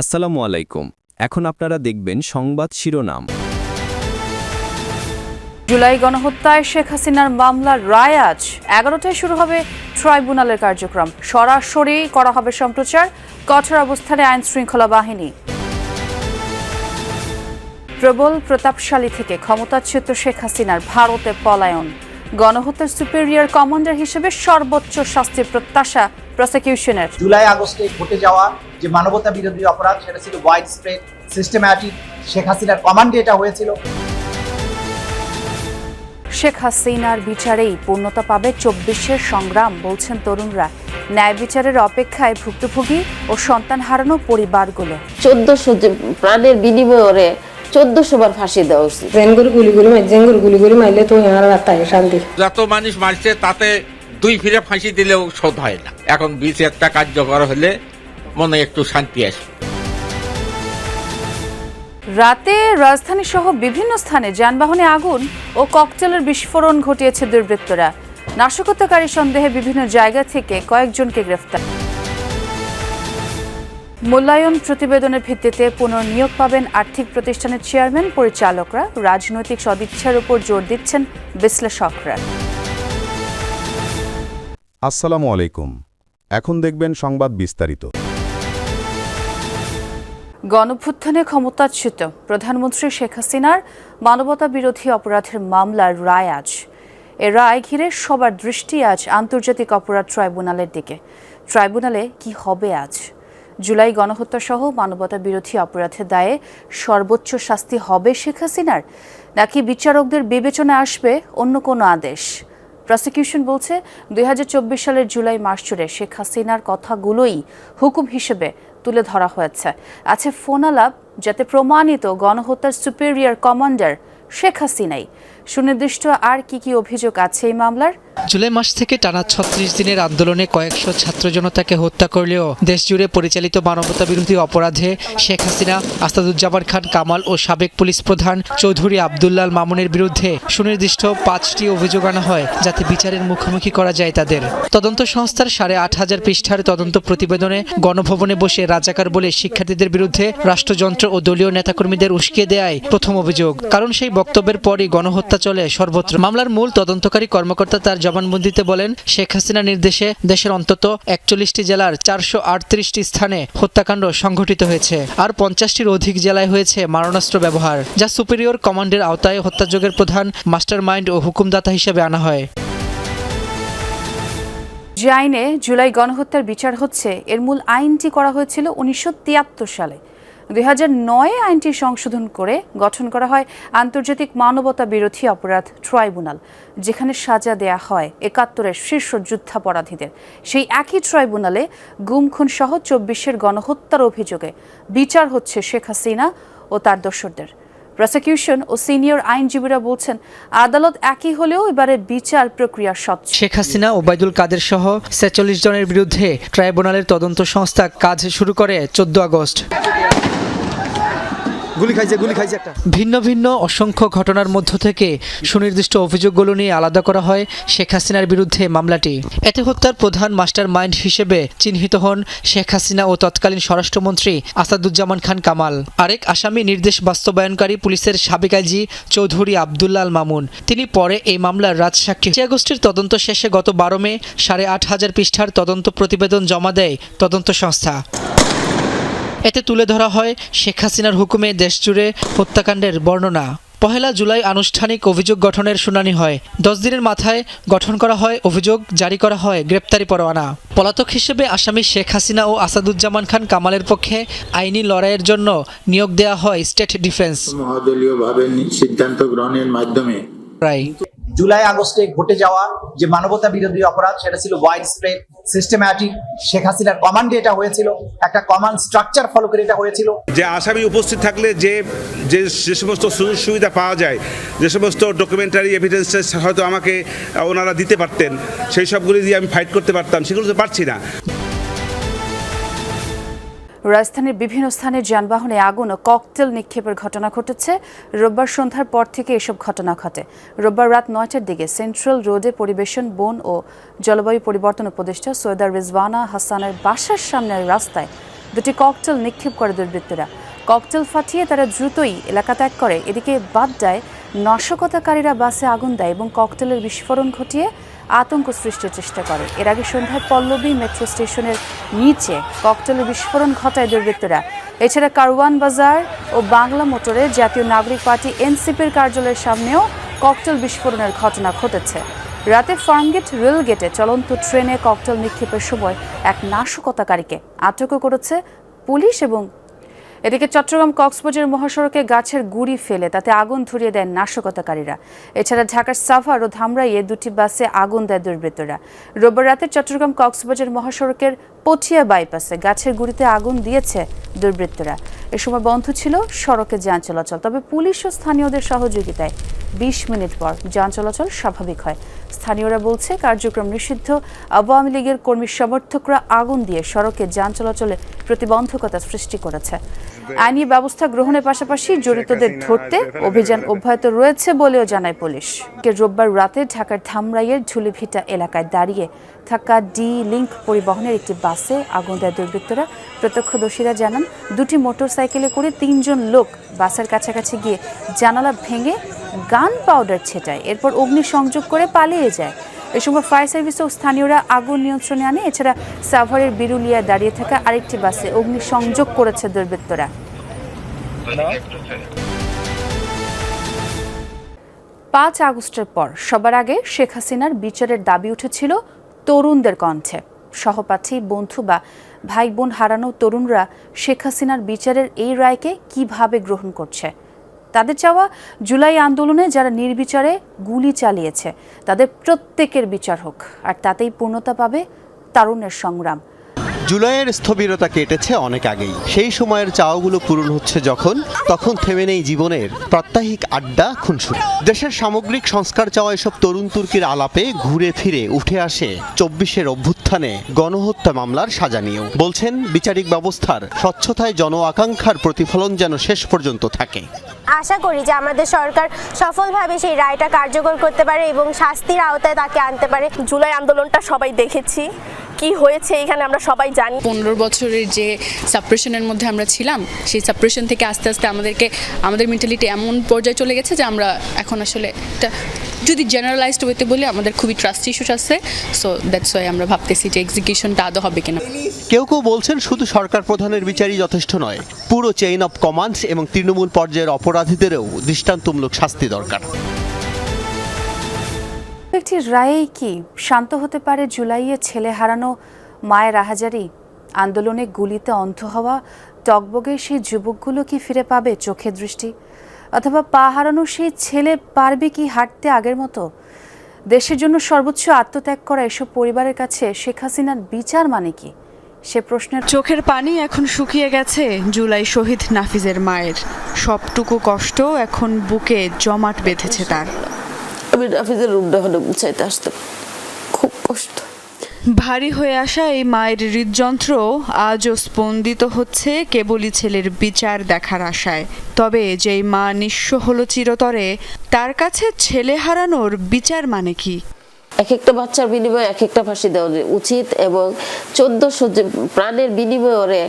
আসসালামু আলাইকুম। এখন আপনারা দেখবেন সংবাদ শিরোনাম। জুলাই গণহত্যায় শেখ হাসিনার মামলার রায় আজ। এগারোটায় শুরু হবে ট্রাইব্যুনালের কার্যক্রম। সরাসরি করা হবে সম্প্রচার, কঠোর অবস্থানে আইন শৃঙ্খলা বাহিনী। প্রবল প্রতাপশালী থেকে ক্ষমতাচ্যুত শেখ হাসিনার ভারতে পলায়ন। গণহত্যার সুপেরিয়র কমান্ডার হিসেবে সর্বোচ্চ শাস্তির প্রত্যাশা প্রসিকিউশনের জুলাই আগস্টে ঘটে যাওয়া যে মানবতা বিরোধী অপরাধ সেটা ছিল ওয়াইড স্প্রেড সিস্টেম্যাটিক শেখ হাসিনার কমান্ডে এটা হয়েছিল। শেখ হাসিনার বিচারেই পূর্ণতা পাবে চব্বিশের সংগ্রাম বলছেন তরুণরা। ন্যায় বিচারের অপেক্ষায় ভুক্তভোগী ও সন্তান হারানো পরিবারগুলো। চোদ্দশো প্রাণের বিনিময়ে চোদ্দশো বার ফাঁসি দেওয়া উচিত। জেঙ্গুর গুলিগুলি মার জেঙ্গুর গুলিগুলি মারলে তো আমার রাস্তায় শান্তি। যত মানুষ মারছে তাতে দুই ফিরে ফাঁসি দিলেও শোধ হয় না। এখন বিচারটা কার্যকর হলে মনে একটু শান্তি আসবে। রাতে রাজধানী সহ বিভিন্ন স্থানে যানবাহনে আগুন ও ককটেলের বিস্ফোরণ ঘটিয়েছে দুর্বৃত্তরা। নাশকতাকারী সন্দেহে বিভিন্ন জায়গা থেকে কয়েকজনকে গ্রেফতার। মূল্যায়ন প্রতিবেদনের ভিত্তিতে পুনর্নিয়োগ পাবেন আর্থিক প্রতিষ্ঠানের চেয়ারম্যান, পরিচালকরা। রাজনৈতিক সদিচ্ছার উপর জোর দিচ্ছেন বিশ্লেষকরা। আসসালামু আলাইকুম। এখন দেখবেন সংবাদ বিস্তারিত। গণভ্যুত্থানে ক্ষমতাচ্যুত প্রধানমন্ত্রী শেখ হাসিনার মানবতা বিরোধী অপরাধের মামলার রায় আজ। এ রায় ঘিরে সবার দৃষ্টি আজ আন্তর্জাতিক অপরাধ ট্রাইব্যুনালের দিকে। ট্রাইব্যুনালে কি হবে আজ? জুলাই গণহত্যা সহ মানবতা বিরোধী অপরাধের দায়ে সর্বোচ্চ শাস্তি হবে শেখ হাসিনার? নাকি বিচারকদের বিবেচনায় আসবে অন্য কোনো আদেশ? প্রসিকিউশন বলছে, দুই হাজার চব্বিশ সালের জুলাই মাস জুড়ে শেখ হাসিনার কথাগুলোই হুকুম হিসেবে তুলে ধরা হয়েছে। আছে ফোনালাপ যাতে প্রমাণিত গণহত্যার সুপেরিয়র কমান্ডার শেখ হাসিনাই। সুনির্দিষ্ট আর কি কি অভিযোগ আছে এই মামলার? জুলাই মাস থেকে টানা ছত্রিশ দিনের আন্দোলনে কয়েকশো ছাত্র জনতাকে হত্যা করলেও দেশজুড়ে পরিচালিত মানবতা বিরোধী অপরাধে শেখ হাসিনা আসাদুজ্জামান খান কামাল ও সাবেক পুলিশ প্রধান চৌধুরী আবদুল্লাল মামুনের বিরুদ্ধে সুনির্দিষ্ট পাঁচটি অভিযোগ আনা হয় যাতে বিচারের মুখোমুখি করা যায় তাদের। তদন্ত সংস্থার সাড়ে আট হাজার পৃষ্ঠার তদন্ত প্রতিবেদনে গণভবনে বসে রাজাকার বলে শিক্ষার্থীদের বিরুদ্ধে রাষ্ট্রযন্ত্র ও দলীয় নেতাকর্মীদের উস্কিয়ে দেয় প্রথম অভিযোগ। কারণ সেই বক্তব্যের পরই গণহত্যা চলে সর্বত্র। মামলার মূল তদন্তকারী কর্মকর্তা তার জবানবন্দিতে বলেন, শেখ হাসিনার নির্দেশে দেশের অন্তত একচল্লিশটি জেলার চারশো আটত্রিশটি স্থানে হত্যাকাণ্ড সংঘটিত হয়েছে। আর পঞ্চাশটির অধিক জেলায় হয়েছে মারণাস্ত্র ব্যবহার, যা সুপিরিয়র কমান্ডের আওতায় হত্যাযোগের প্রধান মাস্টার মাইন্ড ও হুকুমদাতা হিসেবে আনা হয়। যে আইনে জুলাই গণহত্যার বিচার হচ্ছে, এর মূল আইনটি করা হয়েছিল উনিশশো তিয়াত্তর সালে। দুই নয় আইনটি সংশোধন করে গঠন করা হয় আন্তর্জাতিক মানবতা বিরোধী অপরাধ ট্রাইব্যুনাল, যেখানে সাজা দেয়া হয় একাত্তরের শীর্ষ যুদ্ধাপরাধীদের। সেই একই ট্রাইব্যুনালে গুম খুন সহ চব্বিশের গণহত্যার অভিযোগে বিচার হচ্ছে শেখ হাসিনা ও তার দর্শকদের প্রসিকিউশন ও সিনিয়র আইনজীবীরা বলছেন, আদালত একই হলেও এবারে বিচার প্রক্রিয়া স্বচ্ছ। শেখ হাসিনা ওবায়দুল কাদের সহ ছেচল্লিশ জনের বিরুদ্ধে ট্রাইব্যুনালের তদন্ত সংস্থা কাজ শুরু করে চোদ্দ আগস্ট। ভিন্ন ভিন্ন অসংখ্য ঘটনার মধ্য থেকে সুনির্দিষ্ট অভিযোগগুলো নিয়ে আলাদা করা হয় শেখ হাসিনার বিরুদ্ধে মামলাটি। এতে হত্যার প্রধান মাস্টার মাইন্ড হিসেবে চিহ্নিত হন শেখ হাসিনা ও তৎকালীন স্বরাষ্ট্রমন্ত্রী আসাদুজ্জামান খান কামাল। আরেক আসামি নির্দেশ বাস্তবায়নকারী পুলিশের সাবেক আইজি চৌধুরী আবদুল্লাল মামুন। তিনি পরে এই মামলার রাজসাক্ষী। আগস্টের তদন্ত শেষে গত বারো মে সাড়ে আট হাজার পৃষ্ঠার তদন্ত প্রতিবেদন জমা দেয় তদন্ত সংস্থা। এতে তুলে ধরা হয় শেখ হাসিনার হুকুমে দেশজুড়ে হত্যাকাণ্ডের বর্ণনা। পহেলা জুলাই আনুষ্ঠানিক অভিযোগ গঠনের শুনানি হয়। দশ দিনের মাথায় গঠন করা হয় অভিযোগ জারি করা হয় গ্রেপ্তারি পরোয়ানা। পলাতক হিসেবে আসামি শেখ হাসিনা ও আসাদুজ্জামান খান কামালের পক্ষে আইনি লড়াইয়ের জন্য নিয়োগ দেওয়া হয় স্টেট ডিফেন্স। মহাদলীয়ভাবে সিদ্ধান্ত গ্রহণের মাধ্যমে রায় জুলাই, আগস্টে ঘটে যাওয়া যে মানবতা বিরোধী অপরাধ, সেটা ছিল ওয়াইড স্প্রেড সিস্টেম্যাটিক শেখ হাসিনার কমান্ডে এটা হয়েছিল, একটা কমান্ড স্ট্রাকচার ফলো করে এটা হয়েছিল। যে আসামি উপস্থিত থাকলে যে যে যে সমস্ত সুযোগ সুবিধা পাওয়া যায়, যে সমস্ত ডকুমেন্টারি এভিডেন্সেস হয়তো আমাকে ওনারা দিতে পারতেন, সেই সবগুলি দিয়ে আমি ফাইট করতে পারতাম, সেগুলো তো পারছি না। রাজধানীর বিভিন্ন স্থানে যানবাহনে আগুন ও ককটেল নিক্ষেপের ঘটনা ঘটেছে। রোববার সন্ধ্যার পর থেকে এসব ঘটনা ঘটে। রোববার রাত নয়টার দিকে সেন্ট্রাল রোডে পরিবেশন, বন ও জলবায়ু পরিবর্তন উপদেষ্টা সৈয়দা রিজওয়ানা হাসানের বাসার সামনের রাস্তায় দুটি ককটেল নিক্ষেপ করে দুর্বৃত্তরা। ককটেল ফাটিয়ে তারা দ্রুতই এলাকা ত্যাগ করে। এদিকে বাড্ডায় নাশকতাকারীরা বাসে আগুন দেয় এবং ককটেলের বিস্ফোরণ ঘটিয়ে আতঙ্ক সৃষ্টির চেষ্টা করে। এর আগে সন্ধ্যায় পল্লবী মেট্রো স্টেশনের নিচে ককটেলের বিস্ফোরণ ঘটায় দুর্বৃত্তরা। এছাড়া কারওয়ান বাজার ও বাংলা মোটরে জাতীয় নাগরিক পার্টি এনসিপির কার্যালয়ের সামনেও ককটেল বিস্ফোরণের ঘটনা ঘটেছে। রাতে ফার্মগেট রেল গেটে চলন্ত ট্রেনে ককটেল নিক্ষেপের সময় এক নাশকতাকারীকে আটকও করেছে পুলিশ এবং এদিকে চট্টগ্রাম কক্সবাজার মহাসড়কে গাছের গুড়ি ফেলে, তাতে আগুন ধরিয়ে দেয় নাশকতাকারীরা। এছাড়া ঢাকার সাভার ও ধামরাইয়ে দুটি বাসে আগুন দেয় দুর্বৃত্তরা। রোববার রাতে চট্টগ্রাম কক্সবাজার মহাসড়কের পটিয়া বাইপাসে গাছের গুড়িতে আগুন দিয়েছে দুর্বৃত্তরা। এ সময় বন্ধ ছিল সড়কে যান চলাচল, তবে পুলিশ ও স্থানীয়দের সহযোগিতায় বিশ মিনিট পর যান চলাচল স্বাভাবিক হয়। স্থানীয়রা বলছে, কার্যক্রম নিষিদ্ধ। আওয়ামী লীগের কর্মী সমর্থকরা আগুন দিয়ে সড়কে যান চলাচলে প্রতিবন্ধকতা সৃষ্টি করেছে। আইনি ব্যবস্থা গ্রহণের পাশাপাশি জড়িতদের ধরতে অভিযান অব্যাহত রয়েছে বলেও জানায় পুলিশ। রোববার রাতে ঢাকার ধামরাইয়ের ঝুলিভিটা এলাকায় দাঁড়িয়ে থাকা ডি লিংক পরিবহনের একটি বাসে আগুন দেয় দুর্বৃত্তরা। প্রত্যক্ষদর্শীরা জানান, দুটি মোটরসাইকেলে করে তিনজন লোক বাসের কাছাকাছি গিয়ে জানালা ভেঙে গান পাউডার ছেটায়, এরপর অগ্নিসংযোগ করে পালিয়ে যায়। এ সময় ফায়ার সার্ভিস ও স্থানীয়রা আগুন নিয়ন্ত্রণে আনে, এছাড়া সাভারের বিরুলিয়া দাঁড়িয়ে থাকা আরেকটি বাসে অগ্নিসংযোগ করেছে দুর্বৃত্তরা। পাঁচ আগস্টের পর সবার আগে শেখ হাসিনার বিচারের দাবি উঠেছিল তরুণদের কণ্ঠে। সহপাঠী, বন্ধু বা ভাই বোন হারানো তরুণরা শেখ হাসিনার বিচারের এই রায়কে কীভাবে গ্রহণ করছে? তাদের চাওয়া জুলাই আন্দোলনে যারা নির্বিচারে গুলি চালিয়েছে, তাদের প্রত্যেকের বিচার হোক। আর তাতেই পূর্ণতা পাবে তারুণের সংগ্রাম। জুলাইয়ের স্থবিরতা কেটেছে অনেক আগেই। সেই সময়ের চাওয়াগুলো পূরণ হচ্ছে যখন, তখন থেমে নেই জীবনের প্রাত্যহিক আড্ডা খুনসুটি। দেশের সামগ্রিক সংস্কার চাওয়া এসব তরুণ তুর্কির আলাপে ঘুরে ফিরে উঠে আসে চব্বিশের অভ্যুত্থানে গণহত্যা মামলার সাজা নিয়েও। বলছেন, বিচারিক ব্যবস্থার স্বচ্ছতায় জন আকাঙ্ক্ষার প্রতিফলন যেন শেষ পর্যন্ত থাকে। আশা করি যে আমাদের সরকার সফলভাবে সেই রায়টা কার্যকর করতে পারে এবং শাস্তির আওতায় তাকে আনতে পারে। জুলাই আন্দোলনটা সবাই দেখেছি। কি হয়েছে এখানে আমরা সবাই জানি। পনেরো বছরের যে সাপ্রেশনের মধ্যে আমরা ছিলাম সেই সাপ্রেশন থেকে আস্তে আস্তে আমাদেরকে আমাদের মেন্টালিটি এমন পর্যায়ে চলে গেছে যে আমরা এখন আসলে একটা যদি জেনারেলাইজড ওয়েতে বলি আমাদের খুবই ট্রাস্ট ইস্যুস আছে। সো দ্যাটস ওয়াই আমরা ভাবতেছি যে এক্সিকিউশনটা আদৌ হবে কিনা। কেউ কেউ বলছেন শুধু সরকার প্রধানের বিচারই যথেষ্ট নয় পুরো চেইন অফ কমান্ডস এবং তৃণমূল পর্যায়ের অপরাধীদেরও দৃষ্টান্তমূলক শাস্তি দরকার। একটি রায়েই কি শান্ত হতে পারে জুলাইয়ে ছেলে হারানো মায়ের আহাজারি? আন্দোলনে গুলিতে অন্ধ হওয়া টকবগে সেই যুবকগুলো কি ফিরে পাবে চোখের দৃষ্টি? অথবা পা হারানো সেই ছেলে পারবে কি হাঁটতে আগের মতো? দেশের জন্য সর্বোচ্চ আত্মত্যাগ করা এসব পরিবারের কাছে শেখ হাসিনার বিচার মানে কি? সে প্রশ্নের চোখের পানি এখন শুকিয়ে গেছে জুলাই শহীদ নাফিজের মায়ের। সবটুকু কষ্ট এখন বুকে জমাট বেঁধেছে তার। আমি নাফিজের রুমটা হলে গুছাইতে আসতাম খুব কষ্ট। ভারী হয়ে আসা এই মায়ের হৃদযন্ত্র আজও স্পন্দিত হচ্ছে কেবলই ছেলের বিচার দেখার আশায়। তবে যেই মা নিঃস্ব হলো চিরতরে তার কাছে ছেলে হারানোর বিচার মানে কি? এক একটা বাচ্চার বিনিময়ে এক একটা ফাঁসি দেওয়া উচিত এবং চোদ্দশো প্রাণের বিনিময়ে ওরে